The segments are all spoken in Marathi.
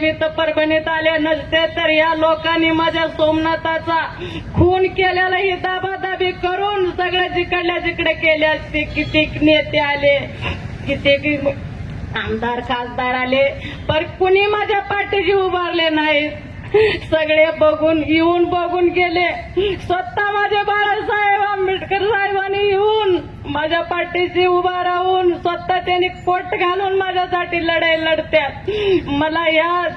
बाळासाहेब इथं परभणीत आले नसते तर या लोकांनी माझ्या सोमनाथाचा खून केलेला ही दाबादाबी करून सगळ्या जिकडल्या जिकडे केले असते किती नेते आले किती आमदार खासदार आले पर कुणी माझ्या पाठीशी उभारले नाहीत. सगळे बघून येऊन बघून गेले. स्वतः माझे बाळासाहेब आंबेडकर साहेबांनी येऊन माझ्या पाठीशी उभा राहून स्वतः त्यांनी कोट घालून माझ्यासाठी लढाई लढत्यात. मला या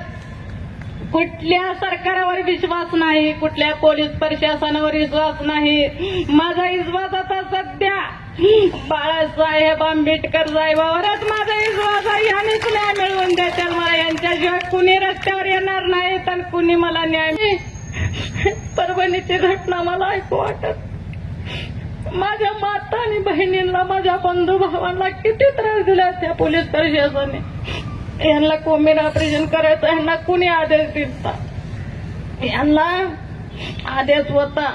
कुठल्या सरकारावर विश्वास नाही कुठल्या पोलीस प्रशासनावर विश्वास नाही. माझा विश्वास आता सध्या बाळासाहेब आंबेडकर साहेबावरच माझा विश्वास आहे. यांनीच न्याय मिळवून देतात मला. यांच्याशिवाय कुणी रस्त्यावर येणार नाही तर कुणी मला न्याय परभणीची घटना मला ऐकू वाटत. माझ्या माता आणि बहिणींना माझ्या बंधू भावांना किती त्रास दिला त्या पोलीस प्रशासनाने. यांना कोमेर ऑपरेशन करायचं यांना कुणी आदेश दिसता यांना आदेश होता.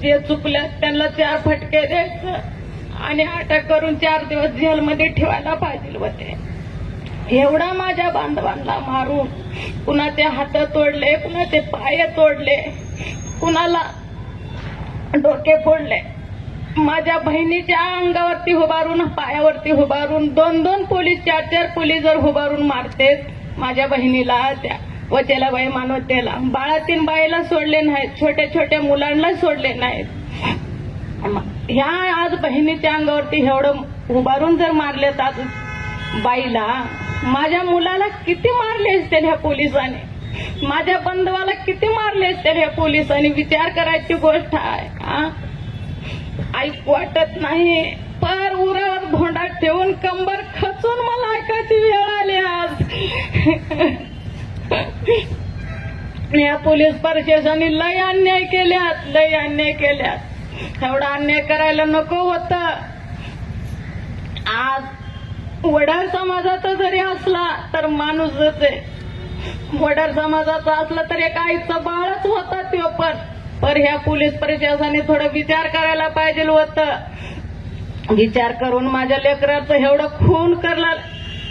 जे चुकल्या त्यांना चार फटके द्यायचं. आणि अटक करून चार दिवस जेलमध्ये ठेवायला पाहिजे होते. एवढा माझ्या बांधवांना मारून कुणाचे हात तोडले कुणाचे पाय तोडले कुणाला डोके फोडले. माझ्या बहिणीच्या अंगावरती उभारून पायावरती उभारून दोन दोन पोलीस चार चार पोलीस जर उभारून मारते माझ्या बहिणीला त्या वचेला बाई मानवतेला. बाळातीन बाईला सोडले नाहीत छोट्या छोट्या मुलांना सोडले नाहीत. ह्या आज बहिणीच्या अंगावरती एवढं उभारून जर मारले आज बाईला माझ्या मुलाला किती मारले असतील ह्या पोलिसांनी? माझ्या बंधवाला किती मारले असतील ह्या पोलिसांनी? विचार करायची गोष्ट आहे ऐक वाटत नाही. पार उरावर भोंडा ठेवून कंबर खचून मला ऐकायची वेळ आली आज. या पोलीस प्रशासनाने लय अन्याय केल्यात लय अन्याय केल्यात. एवढा अन्याय करायला नको होत. आज वडार समाजाचा जरी असला तर माणूसच आहे. वडार समाजाचा असला तर एक आईचा बाळच होता तो पण. पर ह्या पोलीस प्रशासनाने थोडं विचार करायला पाहिजे होतं. विचार करून माझ्या लेकराचं एवढं खून करला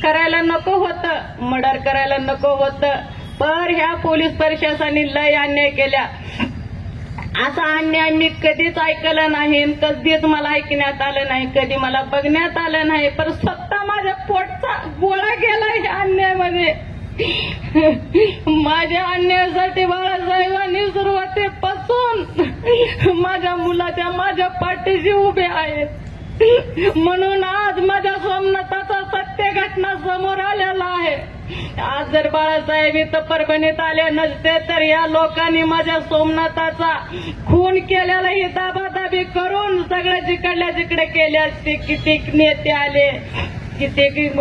करायला नको होतं. मर्डर करायला नको होतं. पर ह्या पोलीस प्रशासनाने लय अन्याय केल्या असा अन्याय मी कधीच ऐकलं नाही कधीच मला ऐकण्यात आलं नाही. कधी मला बघण्यात आलं नाही. पण स्वतः माझ्या पोटचा गोळा गेला या अन्यायामध्ये. माझ्या अन्यायासाठी बाळासाहेबांनी सुरुवातीपासून माझ्या मुलाच्या माझ्या पाठीशी उभे आहेत. म्हणून आज माझ्या सोमनाथाचा सत्य घटना समोर आलेला आहे. आज जर बाळासाहेब इथं परभणीत आले नसते तर या लोकांनी माझ्या सोमनाथाचा खून केलेला ही दाबादाबी करून सगळ्या जिकडल्या जिकडे केले असते. कितीक नेते आले कितीक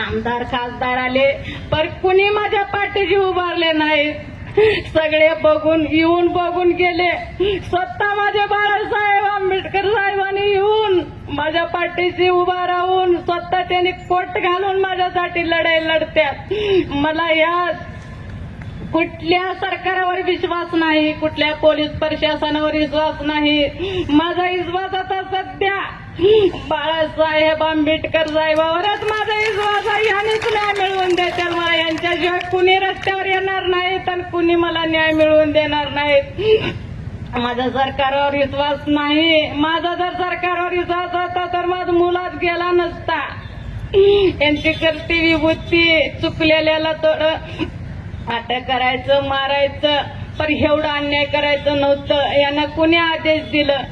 आमदार खासदार आले पर कुणी माझ्या पाठीशी उभारले नाहीत सगळे बघून येऊन बघून गेले. स्वतः माझे बाळासाहेब आंबेडकर साहेबांनी येऊन माझ्या पाठीशी उभा राहून स्वतः त्यांनी कोट घालून माझ्यासाठी लढाई लढत्यात. मला या कुठल्या सरकारावर विश्वास नाही कुठल्या पोलीस प्रशासनावर विश्वास नाही. माझा विश्वास आता सध्या बाळासाहेब आंबेडकर साहेबावरच माझा विश्वास आहे. यांनीच न्याय मिळवून देतात मला. यांच्याशिवाय कुणी रस्त्यावर येणार नाहीत आणि कुणी मला न्याय मिळवून देणार नाहीत. माझा सरकारवर विश्वास नाही. माझा जर सरकारवर विश्वास होता तर माझा मुलाच गेला नसता. यांची करती विभूती चुकलेल्याला थोडं अटक करायचं मारायचं पण एवढं अन्याय करायचं नव्हतं. यांना कुणी आदेश दिलं?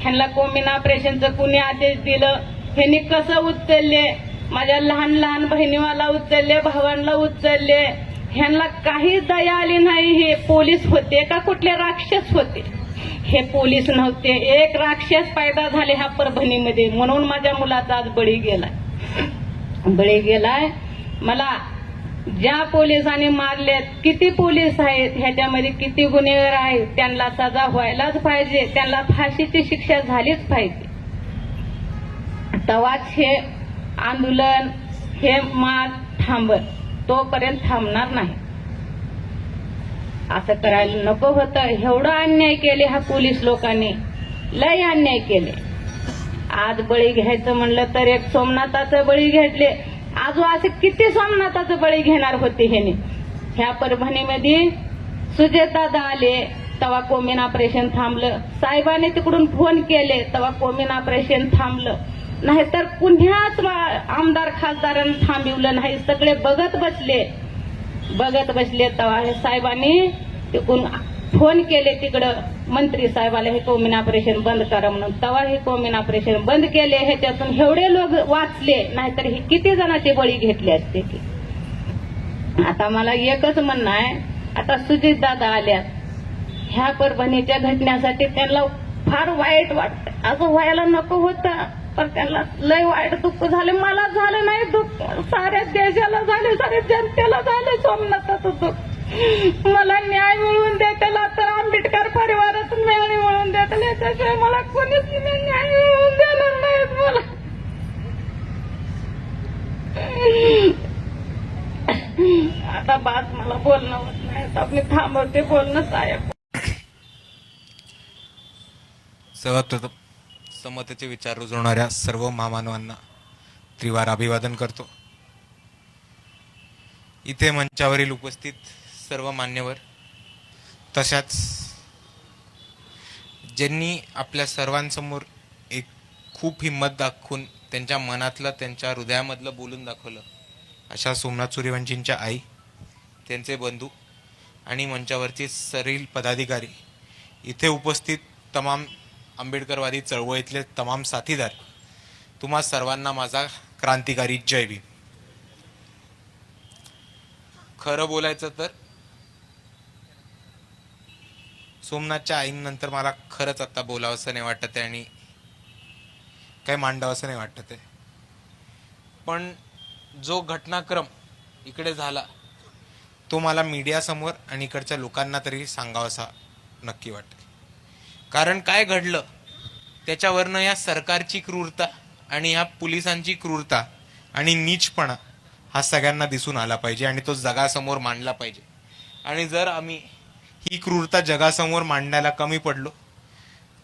ह्यांना कोमिन ऑपरेशनचं कुणी आदेश दिलं? ह्यांनी कसं उचलले? माझ्या लहान लहान बहिणीवाला उचलले भावांना उचलले. ह्यांना काही दया आली नाही. हे पोलीस होते का कुठले? राक्षस होते. हे पोलीस नव्हते. एक राक्षस पैदा झाले ह्या परभणीमध्ये म्हणून माझ्या मुलाचा आज बळी गेलाय. बळी गेलाय. मला ज्या पोलिसांनी मारलेत किती पोलीस आहेत ह्याच्यामध्ये किती गुन्हेगार आहेत त्यांना सजा व्हायलाच पाहिजे त्यांना फाशीची शिक्षा झालीच पाहिजे. तवाच हे आंदोलन हे मार थांबत तोपर्यंत थांबणार नाही. असं करायला नको होतं. एवढं अन्याय केले हा पोलीस लोकांनी. लय अन्याय केले. आज बळी घ्यायचं म्हणलं तर एक सोमनाथाचं बळी घेतले. आजू असे किती सोमनाथाचं बळी घेणार होते ह्याने ह्या परभणीमध्ये सुजेतदादा आले तेव्हा कोमिन ऑपरेशन थांबलं. साहेबांनी तिकडून फोन केले तेव्हा कोमिन ऑपरेशन थांबलं. नाहीतर पुन्हाच आमदार खासदारांनी थांबिवलं नाही. सगळे बघत बसले. बघत बसले तेव्हा हे साहेबांनी तिकडून फोन केले तिकडं. मंत्री साहेबाला हे कोमिन ऑपरेशन बंद करा म्हणून. तेव्हा हे कोमिन ऑपरेशन बंद केले. ह्याच्यातून एवढे लोक वाचले नाहीतर हे किती जणांचे बळी घेतले असते की आता मला एकच म्हणणं आहे आता सुजित दादा आल्यात. ह्या परभणीच्या घटनेसाठी त्यांना फार वाईट वाटत. असं व्हायला नको होतं. पण त्यांना लय वाईट दुःख झाले. मला झालं नाही दुःख. साऱ्या देशाला झाले साऱ्या जनतेला झाले सोमनाथाचं दुःख. मला न्याय मिळवून दे त्याला तर आंबेडकर परिवारात न्याय मिळवून दे त्याला त्याशिवाय मला कोणीच न्याय मिळवून देणार नाहीत मला. आता बात मला बोलणं होत नाही. आता मी थांबवते बोलणं साहेब. समतेचे विचार रुजवणाऱ्या सर्व महामानवांना त्रिवार अभिवादन करतो. इथे मंचावरील उपस्थित सर्व मान्यवर तशाच ज्यांनी आपल्या सर्वांसमोर एक खूप हिंमत दाखवून त्यांच्या मनातलं त्यांच्या हृदयामधलं बोलून दाखवलं अशा सोमनाथ सूर्यवंशींच्या आई त्यांचे बंधू आणि मंचावरचे सरील पदाधिकारी इथे उपस्थित तमाम आंबेडकरवादी चळवळीतले तमाम साथीदार तुम्हा सर्वांना माझा क्रांतिकारी जय भीम. खरं बोलायचं तर सोमनाथच्या आईनंतर मला खरंच आता बोलावंसं नाही वाटत आहे आणि काही मांडावंसं नाही वाटत आहे पण जो घटनाक्रम इकडे झाला तो मला मीडियासमोर आणि इकडच्या लोकांना तरी सांगावासा नक्की वाटतं कारण काय घडलं? त्याच्यावरनं या सरकारची क्रूरता आणि ह्या पोलिसांची क्रूरता आणि नीचपणा हा सगळ्यांना दिसून आला पाहिजे आणि तो जगासमोर मांडला पाहिजे. आणि जर आम्ही ही क्रूरता जगासमोर मांडायला कमी पडलो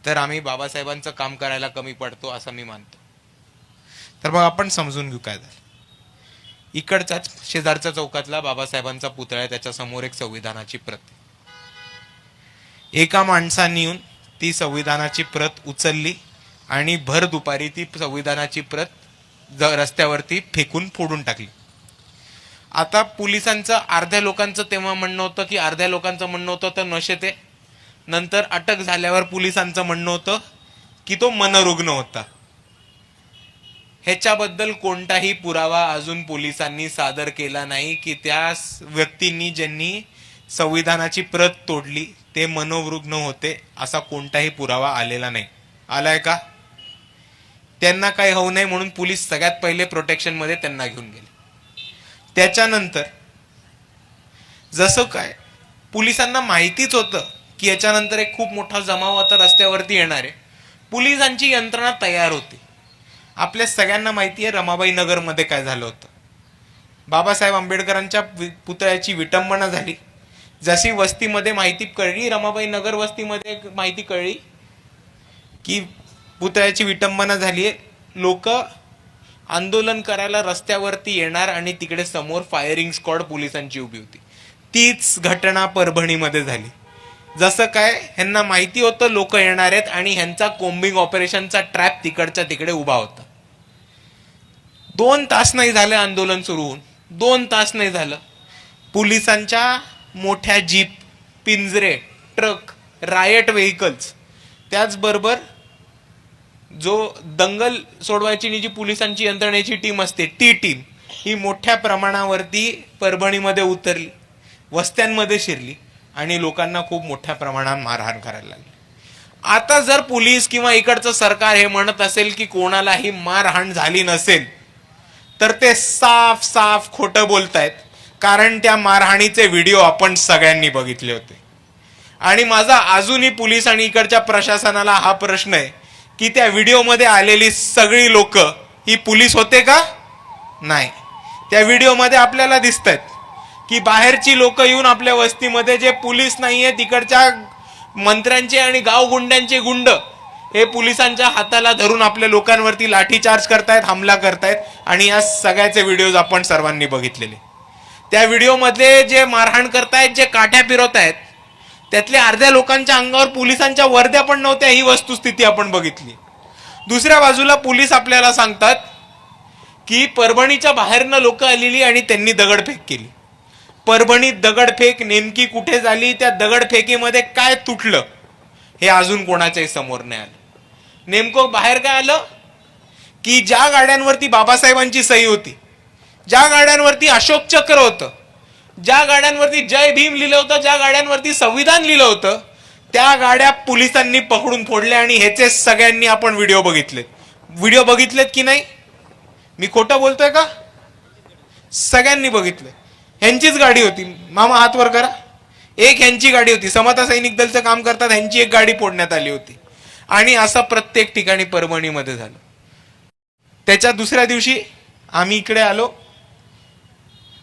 तर आम्ही बाबासाहेबांचं काम करायला कमी पडतो असं मी मानतो. तर मग आपण समजून घेऊ काय झालं. इकडचाच शेजारच्या चौकातला बाबासाहेबांचा पुतळा आहे त्याच्यासमोर एक संविधानाची प्रत एका माणसाने येऊन ती संविधानाची प्रत उचलली आणि भर दुपारी ती संविधानाची प्रत ज- रस्त्यावरती फेकून फोडून टाकली. आता पोलिसांचं अर्ध्या लोकांचं तेव्हा म्हणणं होतं की अर्ध्या लोकांचं म्हणणं होतं तर नशे ते. नंतर अटक झाल्यावर पोलिसांचं म्हणणं होतं की तो मनरुग्ण होता. ह्याच्याबद्दल कोणताही पुरावा अजून पोलिसांनी सादर केला नाही की त्या व्यक्तींनी ज्यांनी संविधानाची प्रत तोडली ते मनोवृग्न होते असा कोणताही पुरावा आलेला नाही. आलाय का? त्यांना काही होऊ नये म्हणून पोलीस सगळ्यात पहिले प्रोटेक्शनमध्ये त्यांना घेऊन गेले. त्याच्यानंतर जसं काय पोलिसांना माहितीच होतं की याच्यानंतर एक खूप मोठा जमाव आता रस्त्यावरती येणार आहे. पोलिसांची यंत्रणा तयार होती. आपल्या सगळ्यांना माहिती आहे रमाबाई नगरमध्ये काय झालं होतं. बाबासाहेब आंबेडकरांच्या वि- पुतळ्याची विटंबना झाली. जशी वस्तीमध्ये माहिती कळली रमाबाई नगर वस्तीमध्ये माहिती कळली की पुतळ्याची विटंबना झाली आहे. लोक आंदोलन करायला रस्त्यावरती येणार आणि तिकडे समोर फायरिंग स्क्वॉड पोलिसांची उभी होती. तीच घटना परभणीमध्ये झाली. जसं काय ह्यांना माहिती होतं लोक येणार आहेत आणि ह्यांचा कोम्बिंग ऑपरेशनचा ट्रॅप तिकडच्या तिकडे उभा होता. दोन तास नाही झाले आंदोलन सुरू होऊन. दोन तास नाही झालं. पोलिसांच्या मोठ्या जीप पिंजरे ट्रक रायट व्हेकल्स त्याचबरोबर जो दंगल सोडवायची जी पोलिसांची यंत्रणेची टीम असते टी टीम ही मोठ्या प्रमाणावरती परभणीमध्ये उतरली वस्त्यांमध्ये शिरली आणि लोकांना खूप मोठ्या प्रमाणात मारहाण करायला लागली. आता जर पोलीस किंवा इकडचं सरकार हे म्हणत असेल की कोणालाही मारहाण झाली नसेल तर ते साफ साफ खोटं बोलतायत. कारण त्या मारहाणीचे व्हिडिओ आपण सगळ्यांनी बघितले होते. आणि माझा अजूनही पोलीस आणि इकडच्या प्रशासनाला हा प्रश्न आहे की त्या व्हिडिओमध्ये आलेली सगळी लोक ही पोलीस होते का? नाही. त्या व्हिडिओमध्ये आपल्याला दिसत आहेत की बाहेरची लोक येऊन आपल्या वस्तीमध्ये जे पोलीस आहे तिकडच्या मंत्र्यांचे आणि गावगुंड्यांचे गुंड हे पोलिसांच्या हाताला धरून आपल्या लोकांवरती लाठीचार्ज करतायत हमला करतायत आणि या सगळ्याचे व्हिडिओज आपण सर्वांनी बघितलेले. त्या व्हिडिओमध्ये जे मारहाण करतायत जे काठ्या फिरवतायत त्यातल्या अर्ध्या लोकांच्या अंगावर पोलिसांच्या वर्द्या पण नव्हत्या ही वस्तुस्थिती आपण बघितली. दुसऱ्या बाजूला पोलीस आपल्याला सांगतात की परभणीच्या बाहेरनं लोक आलेली आणि त्यांनी दगडफेक केली. परभणीत दगडफेक नेमकी कुठे झाली त्या दगडफेकीमध्ये काय तुटलं हे अजून कोणाच्याही समोर नाही आलं. नेमकं बाहेर काय आलं? की ज्या गाड्यांवरती बाबासाहेबांची सही होती ज्या गाड्यांवरती अशोक चक्र होतं ज्या गाड्यांवरती जय भीम लिहिलं होतं ज्या गाड्यांवरती संविधान लिहिलं होतं त्या गाड्या पोलिसांनी पकडून फोडल्या आणि ह्याचे सगळ्यांनी आपण व्हिडिओ बघितलेत व्हिडिओ बघितलेत की नाही? मी खोटं बोलतोय का? सगळ्यांनी बघितलं ह्यांचीच गाडी होती. मामा हात वर करा. एक ह्यांची गाडी होती. समता सैनिक दलचं काम करतात ह्यांची एक गाडी फोडण्यात आली होती. आणि असं प्रत्येक ठिकाणी परभणीमध्ये झालं. त्याच्या दुसऱ्या दिवशी आम्ही इकडे आलो.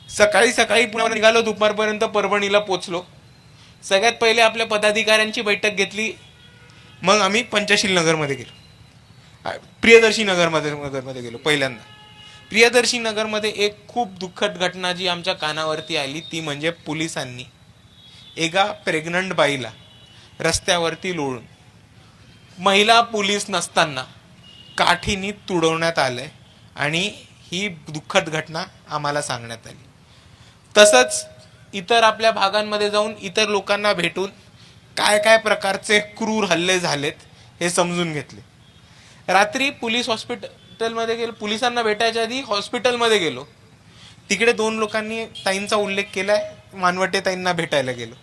सकाळी सकाळी पुण्यावर निघालो दुपारपर्यंत परभणीला पोचलो सगळ्यात पहिले आपल्या पदाधिकाऱ्यांची बैठक घेतली. मग आम्ही पंचशील नगरमध्ये गेलो. प्रियदर्शी नगरमध्ये नगरमध्ये गेलो पहिल्यांदा. प्रियदर्शी नगरमध्ये एक खूप दुःखद घटना जी आमच्या कानावरती आली ती म्हणजे पोलिसांनी एका प्रेग्नंट बाईला रस्त्यावरती लोळून महिला पोलीस नसताना काठीनी तुडवण्यात आलं आणि ही दुःखद घटना आम्हाला सांगण्यात आली. तसंच इतर आपल्या भागांमध्ये जाऊन इतर लोकांना भेटून काय काय प्रकारचे क्रूर हल्ले झालेत हे समजून घेतले. रात्री पोलीस हॉस्पिटलमध्ये गेलो पोलिसांना भेटायच्या आधी हॉस्पिटलमध्ये गेलो. तिकडे दोन लोकांनी ताईंचा उल्लेख केलाय मानवटे ताईंना भेटायला गेलो.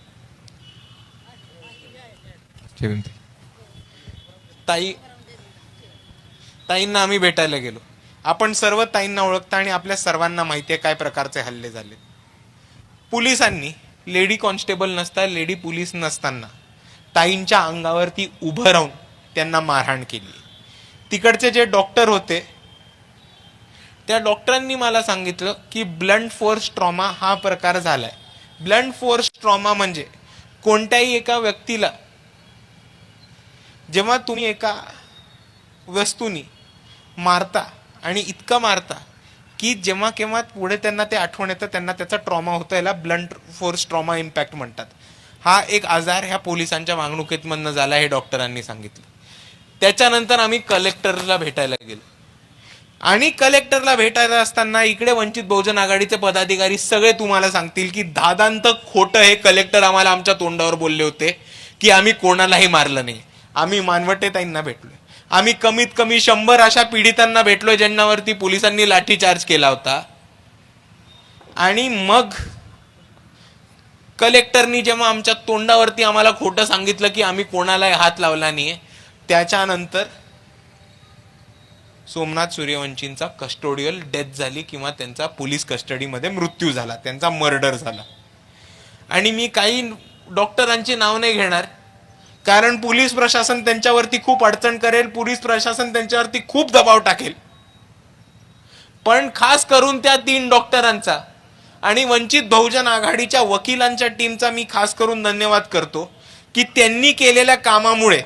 ताई ताईंना आम्ही भेटायला गेलो. आपण सर्व ताईंना ओळखता आणि आपल्या सर्वांना माहिती आहे काय प्रकारचे हल्ले झाले पोलिसांनी लेडी कॉन्स्टेबल नसता लेडी पोलीस नसताना ताईंच्या अंगावरती उभं राहून त्यांना मारहाण केली. तिकडचे जे डॉक्टर होते त्या डॉक्टरांनी मला सांगितलं की ब्लंट फोर्स ट्रॉमा हा प्रकार झालाय. ब्लंट फोर्स ट्रॉमा म्हणजे कोणत्याही एका व्यक्तीला जेव्हा तुम्ही एका वस्तूनी मारता आणि इतकं मारता की जेव्हा केव्हा पुढे त्यांना ते आठवण येतं त्यांना त्याचा ट्रॉमा होतो याला ब्लंट फोर्स ट्रॉमा इम्पॅक्ट म्हणतात. हा एक आजार ह्या पोलिसांच्या वागणुकीतमधनं झाला हे डॉक्टरांनी सांगितलं. त्याच्यानंतर आम्ही कलेक्टरला भेटायला गेलो. आणि कलेक्टरला भेटायला असताना इकडे वंचित बहुजन आघाडीचे पदाधिकारी सगळे तुम्हाला सांगतील की दादांत खोटं हे कलेक्टर आम्हाला आमच्या तोंडावर बोलले होते की आम्ही कोणालाही मारलं नाही. आम्ही मानवटे ताईंना भेटलोय. आम्ही कमीत कमी शंभर अशा पीडितांना भेटलोय ज्यांनावरती पोलिसांनी लाठीचार्ज केला होता. आणि मग कलेक्टरनी जेव्हा आमच्या तोंडावरती आम्हाला खोटं सांगितलं की आम्ही कोणालाही हात लावला नाही त्याच्यानंतर सोमनाथ सूर्यवंशींचा कस्टोडियल डेथ झाली किंवा त्यांचा पोलीस कस्टडीमध्ये मृत्यू झाला त्यांचा मर्डर झाला. आणि मी काही डॉक्टरांची नाव नाही घेणार कारण पोलीस प्रशासन त्यांच्यावरती खूप अडचण करेल पोलीस प्रशासन त्यांच्यावरती खूप दबाव टाकेल. पण खास करून त्या तीन डॉक्टरांचा आणि वंचित बहुजन आघाडीच्या वकिलांच्या टीमचा मी खास करून धन्यवाद करतो की त्यांनी केलेल्या कामामुळे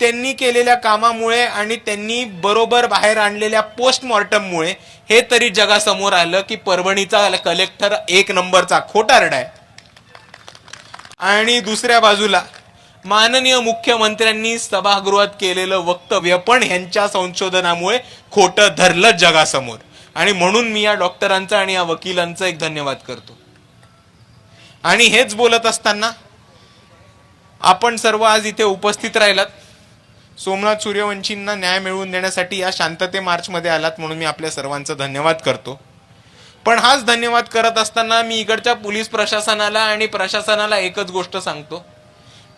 त्यांनी केलेल्या कामामुळे आणि त्यांनी बरोबर बाहेर आणलेल्या पोस्टमॉर्टममुळे हे तरी जगासमोर आलं की परभणीचा कलेक्टर एक नंबरचा खोटारडा आहे. आणि दुसऱ्या बाजूला माननीय मुख्यमंत्र्यांनी सभागृहात केलेलं वक्तव्य पण ह्यांच्या संशोधनामुळे खोटं धरलं जगासमोर. आणि म्हणून मी या डॉक्टरांचा आणि या वकिलांचा एक धन्यवाद करतो. आणि हेच बोलत असताना आपण सर्व आज इथे उपस्थित राहिलात. सोमनाथ सूर्यवंशींना न्याय मिळवून देण्यासाठी या शांतते मार्चमध्ये आलात म्हणून मी आपल्या सर्वांचा धन्यवाद करतो. पण हाच धन्यवाद करत असताना मी इकडच्या पोलीस प्रशासनाला आणि प्रशासनाला एकच गोष्ट सांगतो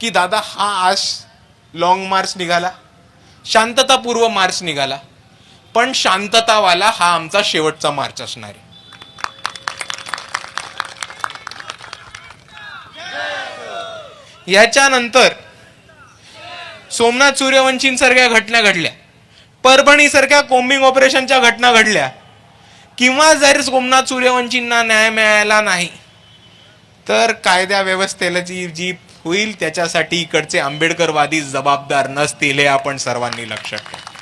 की दादा हा आज लॉंग मार्च निघाला शांततापूर्व मार्च निघाला पण शांततावाला हा आमचा शेवटचा मार्च असणार आहे. याच्यानंतर सोमनाथ सूर्यवंशींसारख्या घटना घडल्या परभणीसारख्या कोम्बिंग ऑपरेशनच्या घटना घडल्या किंवा जर सोमनाथ सूर्यवंशींना न्याय मिळाला नाही तर कायद्या व्यवस्थेला जी जी होईल त्याच्यासाठी इकडचे आंबेडकरवादी जबाबदार नसतील हे आपण सर्वांनी लक्षात ठेवा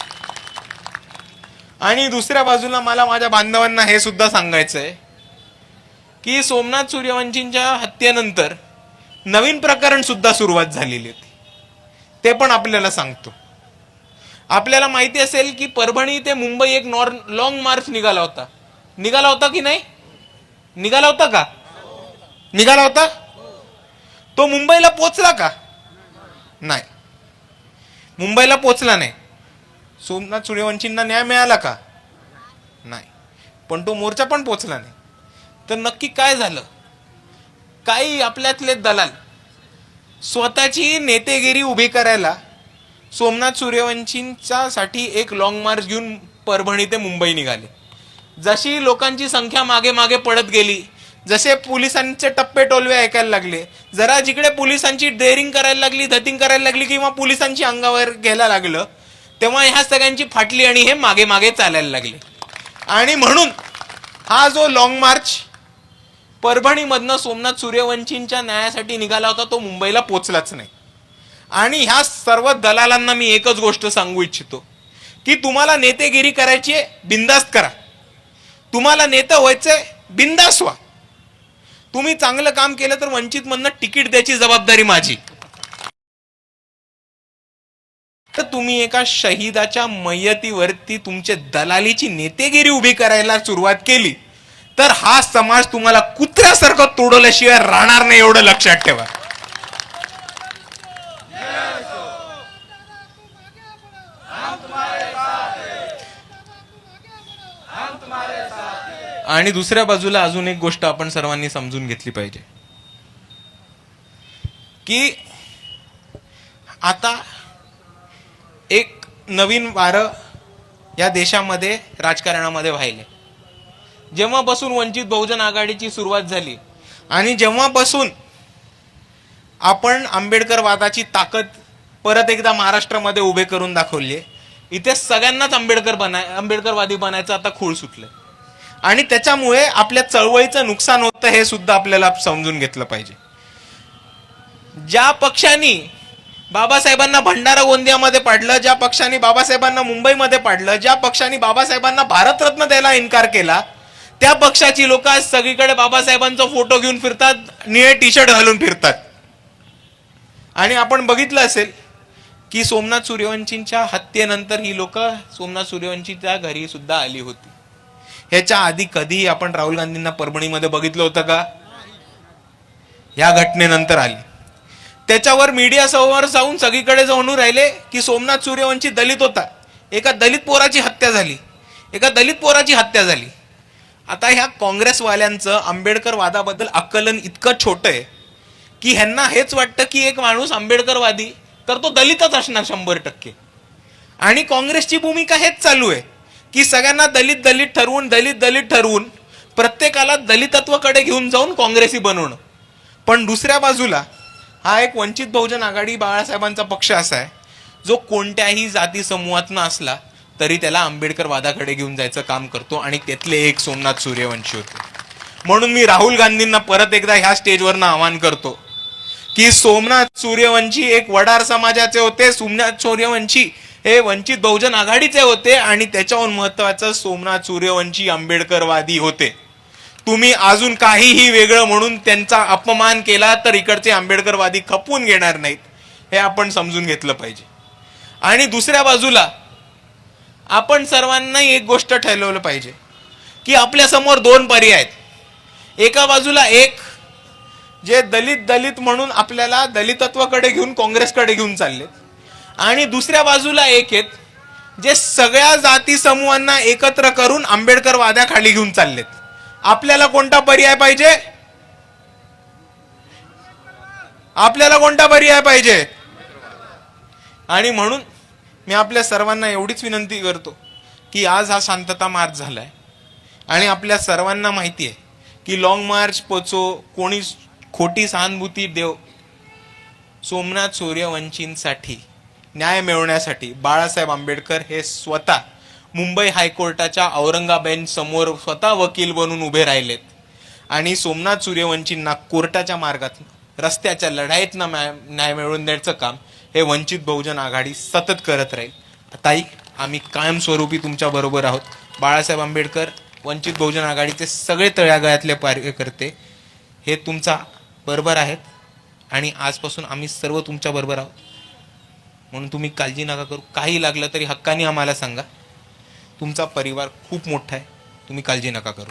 आणि दुसऱ्या बाजूला मला माझ्या बांधवांना हे सुद्धा सांगायचं आहे की सोमनाथ सूर्यवंशींच्या हत्येनंतर नवीन प्रकरण सुद्धा सुरुवात झालेली होती. ते पण आपल्याला सांगतो. आपल्याला माहिती असेल की परभणी ते मुंबई एक नॉर लॉंग मार्च निघाला होता. निघाला होता की नाही? निघाला होता का? निघाला होता? तो मुंबईला पोचला का? नाही. मुंबईला पोचला नाही. सोमनाथ सूर्यवंशींना न्याय मिळाला का? नाही. पण तो मोर्चा पण पोचला नाही. तर नक्की काय झालं? काही आपल्यातले दलाल स्वतःची नेतेगिरी उभी करायला सोमनाथ सूर्यवंशींच्या साठी एक लॉंग मार्च घेऊन परभणी ते मुंबई निघाले. जशी लोकांची संख्या मागे मागे पडत गेली जसे पोलिसांचे टप्पे टोलवे ऐकायला लागले जरा जिकडे पोलिसांची डेअरिंग करायला लागली धतिंग करायला लागली किंवा पोलिसांची अंगावर घ्यायला लागलं तेव्हा ह्या सगळ्यांची फाटली आणि हे मागे मागे चालायला लागले. आणि म्हणून हा जो लॉंग मार्च परभणीमधनं सोमनाथ सूर्यवंशींच्या न्यायासाठी निघाला होता तो मुंबईला पोचलाच नाही. आणि ह्या सर्व दलालांना मी एकच गोष्ट सांगू इच्छितो की तुम्हाला नेतेगिरी करायची आहे बिंदास्त करा. तुम्हाला नेतं व्हायचंय बिंदास व्हा. तुम्ही चांगलं काम केलं तर वंचित मधनं तिकीट द्यायची जबाबदारी माझी. तर तुम्ही एका शहीदाच्या मयतीवरती तुमचे दलालीची नेतेगिरी उभी करायला सुरुवात केली. तर हा समाज तुम्हाला कुत्र्यासारखं तोडवल्याशिवाय राहणार नाही एवढं लक्षात ठेवा. आणि दुसऱ्या बाजूला अजून एक गोष्ट आपण सर्वांनी समजून घेतली पाहिजे. की आता एक नवीन वारं या देशामध्ये राजकारणामध्ये व्हायले. जेव्हापासून वंचित बहुजन आघाडीची सुरुवात झाली आणि जेव्हापासून आपण आंबेडकर वादाची ताकद परत एकदा महाराष्ट्रामध्ये उभे करून दाखवली इथे सगळ्यांनाच आंबेडकर बनाय आंबेडकरवादी बनायचं आता खूळ सुटलं आणि त्याच्यामुळे आपल्या चळवळीचं नुकसान होतं हे सुद्धा आपल्याला समजून घेतलं पाहिजे. ज्या पक्षांनी बाबासाहेबांना भंडारा गोंदियामध्ये पाडलं ज्या पक्षांनी बाबासाहेबांना मुंबईमध्ये पाडलं ज्या पक्षांनी बाबासाहेबांना भारतरत्न द्यायला इन्कार केला त्या पक्षाची लोक आज सगळीकडे बाबासाहेबांचा फोटो घेऊन फिरतात निळे टी शर्ट घालून फिरतात. आणि आपण बघितलं असेल की सोमनाथ सूर्यवंशींच्या हत्येनंतर ही लोक सोमनाथ सूर्यवंशीच्या घरी सुद्धा आली होती. ह्याच्या आधी कधीही आपण राहुल गांधींना परभणीमध्ये बघितलं होतं का? या घटनेनंतर आली. त्याच्यावर मीडिया समोर जाऊन सगळीकडे जाऊन राहिले की सोमनाथ सूर्यवंशी दलित होता. एका दलित पोराची हत्या झाली. एका दलित पोराची हत्या झाली. आता ह्या काँग्रेसवाल्यांचं आंबेडकर वादाबद्दल आकलन इतकं छोटं आहे की ह्यांना हेच वाटतं की एक माणूस आंबेडकरवादी तर तो दलितच असणार शंभर टक्के. आणि काँग्रेसची भूमिका हेच चालू आहे. की सगळ्यांना दलित दलित ठरवून दलित दलित ठरवून प्रत्येकाला दलितत्वाकडे घेऊन जाऊन काँग्रेसी बनवणं. पण दुसऱ्या बाजूला हा एक वंचित बहुजन आघाडी बाळासाहेबांचा पक्ष असा आहे जो कोणत्याही जाती समूहातनं असला तरी त्याला आंबेडकर वादाकडे घेऊन जायचं काम करतो आणि त्यातले एक सोमनाथ सूर्यवंशी होते. म्हणून मी राहुल गांधींना परत एकदा ह्या स्टेजवरनं आवाहन करतो की सोमनाथ सूर्यवंशी एक वडार समाजाचे होते सोमनाथ सूर्यवंशी हे वंचित बहुजन आघाडीचे होते आणि त्याच्याहून महत्वाचं सोमनाथ सूर्यवंशी आंबेडकरवादी होते. तुम्ही अजून काहीही वेगळं म्हणून त्यांचा अपमान केला तर इकडचे आंबेडकरवादी खपवून घेणार नाहीत. हे आपण समजून घेतलं पाहिजे. आणि दुसऱ्या बाजूला आपण सर्वांना एक गोष्ट ठरवलं पाहिजे की आपल्यासमोर दोन पर्याय आहेत. एका बाजूला एक जे दलित दलित म्हणून आपल्याला दलितत्वाकडे घेऊन काँग्रेसकडे घेऊन चाललेत. आणि दुसऱ्या बाजूला एक आहेत जे सगळ्या जाती समूहांना एकत्र करून आंबेडकर वाद्याखाली घेऊन चाललेत. आपल्याला कोणता पर्याय पाहिजे? आपल्याला कोणता पर्याय पाहिजे? आणि म्हणून मी आपल्या सर्वांना एवढीच विनंती करतो की आज हा शांतता मार्च झालाय. आणि आपल्या सर्वांना माहिती आहे की लॉंग मार्च पोचो कोणी खोटी सहानुभूती देव सोमनाथ सूर्यवंशींसाठी न्याय मिळवण्यासाठी बाळासाहेब आंबेडकर हे स्वतः मुंबई हायकोर्टाच्या औरंगाबाईंसमोर स्वतः वकील बनून उभे राहिलेत. आणि सोमनाथ सूर्यवंशींना कोर्टाच्या मार्गात रस्त्याच्या लढाईतनं न्याय न्याय मिळवून द्यायचं काम हे वंचित बहुजन आघाडी सतत करत राहील. ताई आम्ही कायमस्वरूपी तुमच्या बरोबर आहोत. बाळासाहेब आंबेडकर वंचित बहुजन आघाडीचे सगळे तळ्यागळ्यातले कार्यकर्ते हे तुमचा बरोबर आहेत. आणि आजपासून आम्ही सर्व तुमच्या बरोबर आहोत. म्हणून तुम्ही काळजी नका करू. काही लागलं तरी हक्काने आम्हाला सांगा. तुमचा परिवार खूप मोठा आहे. तुम्ही काळजी नका करू.